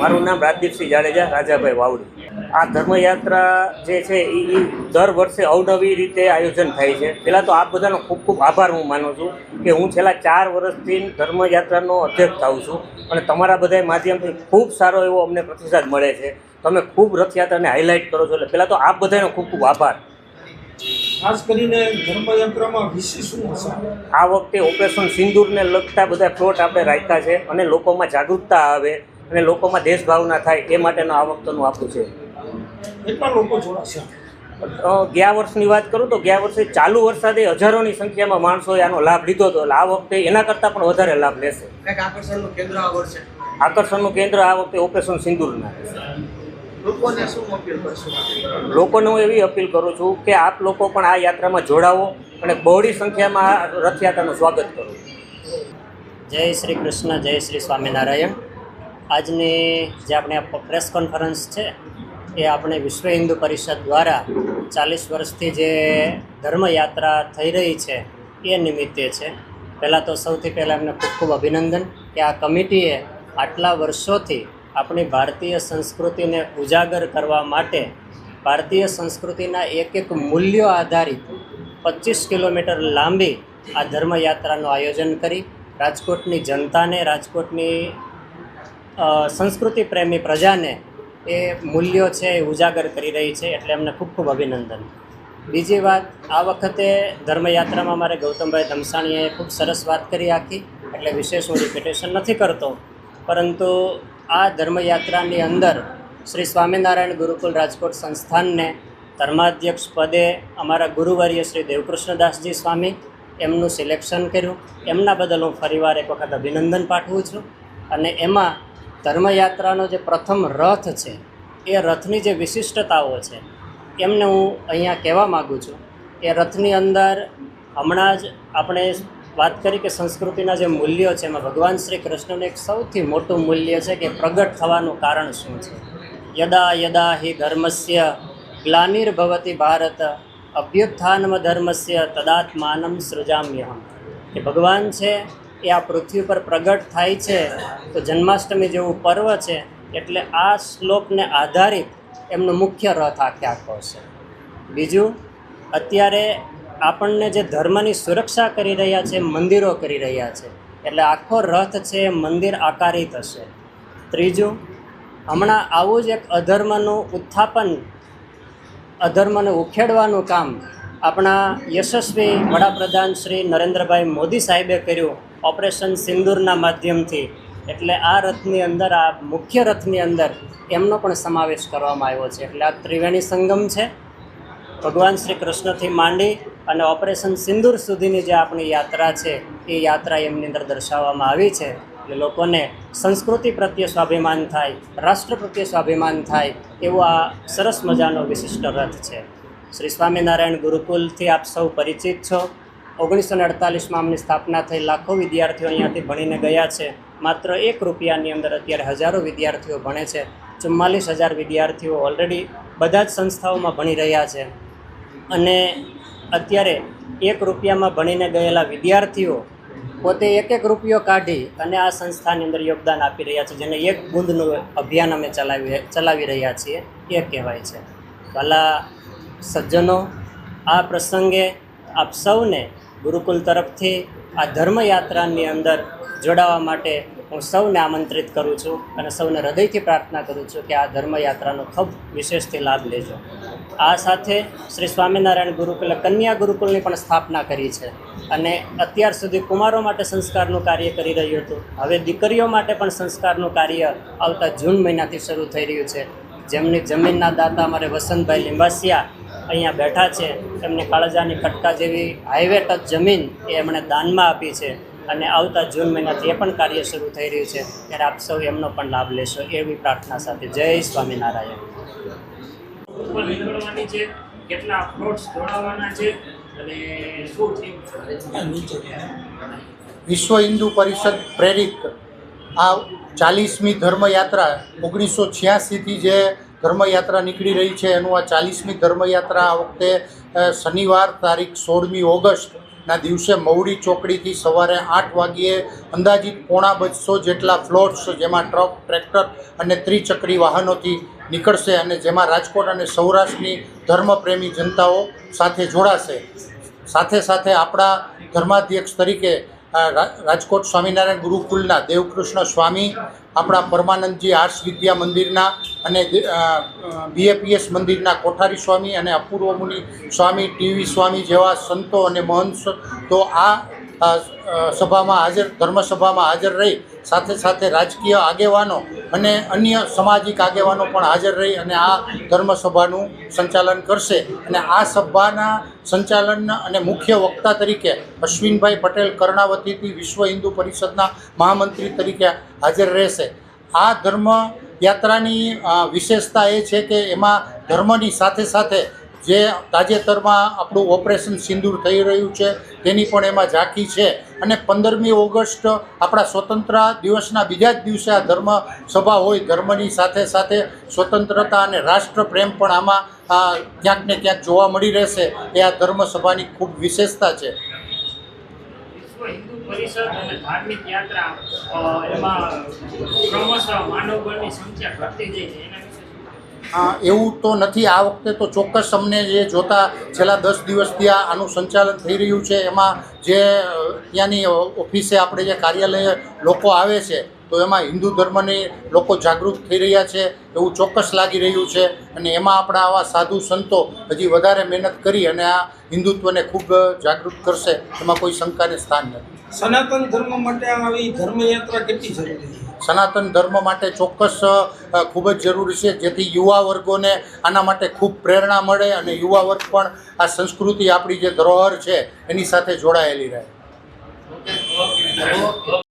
મારું નામ રાજદીપસિંહ જાડેજા રાજાભાઈ વાવડી. આ ધર્મયાત્રા જે છે એ દર વર્ષે અવનવી રીતે આયોજન થાય છે. પહેલાં તો આપ બધાનો ખૂબ ખૂબ આભાર હું માનું છું કે હું છેલ્લા ચાર વર્ષથી ધર્મયાત્રાનો અધ્યક્ષ થાઉં છું અને તમારા બધા માધ્યમથી ખૂબ સારો એવો અમને પ્રતિસાદ મળે છે. તમે ખૂબ રથયાત્રાને હાઇલાઇટ કરો છો એટલે પહેલાં તો આપ બધાનો ખૂબ ખૂબ આભાર. ખાસ કરીને ધર્મયાત્રામાં વિશેષ શું હશે? આ વખતે ઓપરેશન સિંદૂરને લગતા બધા પ્લોટ આપણે રાખ્યા છે અને લોકોમાં જાગૃતતા આવે. અને લોકોમાં દેશભાવના થાય એ માટેનું આ વખતનું આપણું છે. કેટલા લોકો જોડાશે? ગયા વર્ષની વાત કરું તો ગયા વર્ષે ચાલુ વરસાદે હજારોની સંખ્યામાં માણસોએ આનો લાભ લીધો હતો. એટલે આ વખતે એના કરતાં પણ વધારે લાભ લેશે. આકર્ષણનું કેન્દ્ર આ વર્ષે? આકર્ષણનું કેન્દ્ર આ વખતે ઓપરેશન સિંદૂરના. લોકોને હું એવી અપીલ કરું છું કે આપ લોકો પણ આ યાત્રામાં જોડાવો અને બહોળી સંખ્યામાં આ રથયાત્રાનું સ્વાગત કરો. જય શ્રી કૃષ્ણ જય શ્રી સ્વામિનારાયણ. આજની જે આપણે પ્રેસ કોન્ફરન્સ છે, એ આપણે વિશ્વ હિન્દુ પરિષદ દ્વારા ચાલીસ વર્ષથી જે ધર્મયાત્રા થઈ રહી છે, એ નિમિત્તે છે. પહેલાં તો સૌથી પહેલાં એમને ખૂબ ખૂબ અભિનંદન કે આ કમિટીએ આટલા વર્ષોથી આપણી ભારતીય સંસ્કૃતિને ઉજાગર કરવા માટે ભારતીય સંસ્કૃતિના એક એક મૂલ્યો આધારિત પચીસ કિલોમીટર લાંબી આ ધર્મયાત્રાનું આયોજન કરી. રાજકોટની જનતાને, રાજકોટની સંસ્કૃતિ પ્રેમી પ્રજાને એ મૂલ્યો છે એ ઉજાગર કરી રહી છે એટલે એમને ખૂબ ખૂબ અભિનંદન. બીજી વાત, આ વખતે ધર્મયાત્રામાં મારે ગૌતમભાઈ ધમસાણીએ ખૂબ સરસ વાત કરી આખી, એટલે વિશેષ હું રિપીટેશન નથી કરતો. પરંતુ આ ધર્મયાત્રાની અંદર શ્રી સ્વામિનારાયણ ગુરુકુલ રાજકોટ સંસ્થાનને ધર્માધ્યક્ષ પદે અમારા ગુરુવર્ય શ્રી દેવકૃષ્ણદાસજી સ્વામી એમનું સિલેક્શન કર્યું. એમના બદલ હું ફરીવાર એક વખત અભિનંદન પાઠવું છું. અને એમાં ધર્મયાત્રાનો જે પ્રથમ રથ છે, એ રથની જે વિશિષ્ટતાઓ છે, એમને હું અહીંયા કહેવા માગું છું. એ રથની અંદર હમણાં જ આપણે વાત કરી કે સંસ્કૃતિના જે મૂલ્યો છે, એમાં ભગવાન શ્રી કૃષ્ણનું એક સૌથી મોટું મૂલ્ય છે કે પ્રગટ થવાનું કારણ શું છે? યદા યદા હિ ધર્મસ્ય ગ્લાનિર્ભવતી ભારત અભ્યુત્થાનમ ધર્મસ્ય તદાત્માનમ સૃજામ્યહમ. કે ભગવાન છે એ આ પૃથ્વી પર પ્રગટ થાય છે, તો જન્માષ્ટમી જેવું પર્વ છે, એટલે આ શ્લોકને આધારિત એમનો મુખ્ય રથ આખે આખો છે. બીજું, અત્યારે આપણને જે ધર્મની સુરક્ષા કરી રહ્યા છે, મંદિરો કરી રહ્યા છે, એટલે આખો રથ છે મંદિર આકારિત હશે. ત્રીજું, હમણાં આવું જ એક અધર્મનું ઉત્થાપન, અધર્મને ઉખેડવાનું કામ આપણા યશસ્વી વડાપ્રધાન શ્રી નરેન્દ્રભાઈ મોદી સાહેબે કર્યું ઓપરેશન સિંદૂરના માધ્યમથી. એટલે આ રથની અંદર, આ મુખ્ય રથની અંદર એમનો પણ સમાવેશ કરવામાં આવ્યો છે. એટલે આ ત્રિવેણી સંગમ છે. ભગવાન શ્રી કૃષ્ણથી માંડી અને ઓપરેશન સિંદૂર સુધીની જે આપણી યાત્રા છે, એ યાત્રા એમની અંદર દર્શાવવામાં આવી છે. એટલે લોકોને સંસ્કૃતિ પ્રત્યે સ્વાભિમાન થાય, રાષ્ટ્ર પ્રત્યે સ્વાભિમાન થાય એવો આ સરસ મજાનો વિશિષ્ટ રથ છે. શ્રી સ્વામિનારાયણ ગુરુકુલથી આપ સૌ પરિચિત છો. ઓગણીસો ને અડતાલીસમાં આમની સ્થાપના થઈ લાખો વિદ્યાર્થીઓ અહીંયાથી ભણીને ગયા છે. માત્ર એક રૂપિયાની અંદર અત્યારે હજારો વિદ્યાર્થીઓ ભણે છે. ચુમ્માલીસ હજાર વિદ્યાર્થીઓ ઓલરેડી બધા જ સંસ્થાઓમાં ભણી રહ્યા છે. અને અત્યારે એક રૂપિયામાં ભણીને ગયેલા વિદ્યાર્થીઓ પોતે એક એક રૂપિયો કાઢી અને આ સંસ્થાની અંદર યોગદાન આપી રહ્યા છે. જેને એક બુંદનું અભિયાન અમે ચલાવી ચલાવી રહ્યા છીએ. એ કહેવાય છે. ભલા સજ્જનો, આ પ્રસંગે આપ સૌને ગુરુકુલ તરફથી આ ધર્મયાત્રાની અંદર જોડાવા માટે હું સૌને આમંત્રિત કરું છું અને સૌને હૃદયથી પ્રાર્થના કરું છું કે આ ધર્મયાત્રાનો ખૂબ વિશેષથી લાભ લેજો. આ સાથે શ્રી સ્વામિનારાયણ ગુરુકુલે કન્યા ગુરુકુલની પણ સ્થાપના કરી છે અને અત્યાર સુધી કુમારો માટે સંસ્કારનું કાર્ય કરી રહ્યું હતું. હવે દીકરીઓ માટે પણ સંસ્કારનું કાર્ય આવતા જૂન મહિનાથી શરૂ થઈ રહ્યું છે. જેમની જમીનના દાતા અમારે વસંતભાઈ લિંબાસિયા અહીંયા બેઠા છે. એમને કાળજાની કટકા જેવી હાઈવે ટચ જમીન એ એમણે દાનમાં આપી છે અને આવતા જૂન મહિનાથી એ પણ કાર્ય શરૂ થઈ રહ્યું છે. ત્યારે આપ સૌ એમનો પણ લાભ લેશો એવી પ્રાર્થના સાથે જય સ્વામિનારાયણ. નીકળવાની છે કેટલા ફ્લોટ્સ દોડાવવાના છે અને શું થીમ વિશ્વ હિન્દુ પરિષદ પ્રેરિત આ ચાલીસમી ધર્મયાત્રા ઓગણીસો છ્યાસીથી જે ધર્મયાત્રા નીકળી રહી છે. એનું આ ચાલીસમી ધર્મયાત્રા આ વખતે શનિવાર તારીખ સોળમી ઓગસ્ટના દિવસે મવડી ચોકડીથી સવારે આઠ વાગ્યે અંદાજિત પોણા બસો જેટલા ફ્લોટ્સ જેમાં ટ્રક, ટ્રેક્ટર અને ત્રિચક્રી વાહનોથી નીકળશે અને જેમાં રાજકોટ અને સૌરાષ્ટ્રની ધર્મપ્રેમી જનતાઓ સાથે જોડાશે. સાથે સાથે આપણા ધર્માધ્યક્ષ તરીકે રાજકોટ સ્વામિનારાયણ ગુરુકુલના દેવકૃષ્ણ સ્વામી, આપણા પરમાનંદજી આર્ટ્સ વિદ્યા મંદિરના અને બીએપીએસ મંદિરના કોઠારી સ્વામી અને અપૂર્વ મુનિ સ્વામી ટીવી સ્વામી જેવા સંતો અને મહંત તો આ સભામાં હાજર, ધર્મસભામાં હાજર રહી, સાથે સાથે રાજકીય આગેવાનો અને અન્ય સામાજિક આગેવાનો પણ હાજર રહી અને આ ધર્મસભાનું સંચાલન કરશે. અને આ સભાના સંચાલન અને મુખ્ય વક્તા તરીકે અશ્વિનભાઈ પટેલ કર્ણાવતીથી વિશ્વ હિન્દુ પરિષદના મહામંત્રી તરીકે હાજર રહેશે. આ ધર્મ યાત્રાની વિશેષતા એ છે કે એમાં ધર્મની સાથે સાથે જે તાજેતરમાં આપણું ઓપરેશન સિંદૂર થઈ રહ્યું છે, તેની પણ એમાં ઝાંખી છે. અને પંદરમી ઓગસ્ટ આપણા સ્વતંત્ર દિવસના બીજા જ દિવસે આ ધર્મ સભા હોય, ધર્મની સાથે સાથે સ્વતંત્રતા અને રાષ્ટ્રપ્રેમ પણ આમાં ક્યાંક ને ક્યાંક જોવા મળી રહેશે. એ આ ધર્મ સભાની ખૂબ વિશેષતા છે. પરિષદ અને ધાર્મિક યાત્રા એમાં ક્રમશઃ માનવબળની સંખ્યા ઘટતી જાય છે. એના એવું તો નથી. આ વખતે તો ચોક્કસ અમને જે જોતા છેલ્લા દસ દિવસથી આ આનું સંચાલન થઈ રહ્યું છે. એમાં જે ત્યાંની ઓફિસે આપણે જે કાર્યાલય લોકો આવે છે, તો એમાં હિન્દુ ધર્મની લોકો જાગૃત થઈ રહ્યા છે, એવું ચોક્કસ લાગી રહ્યું છે. અને એમાં આપણા આવા સાધુ સંતો હજી વધારે મહેનત કરી અને આ હિન્દુત્વને ખૂબ જાગૃત કરશે. એમાં કોઈ શંકાને સ્થાન નથી. સનાતન ધર્મ માટે આવી ધર્મયાત્રા કેટલી જરૂરી છે? સનાતન ધર્મ માટે ચોક્કસ ખૂબ જ જરૂરી છે. જેથી યુવા વર્ગોને આના માટે ખૂબ પ્રેરણા મળે અને યુવા વર્ગ પણ આ સંસ્કૃતિ આપણી જે ધરોહર છે, એની સાથે જોડાયેલી રહે.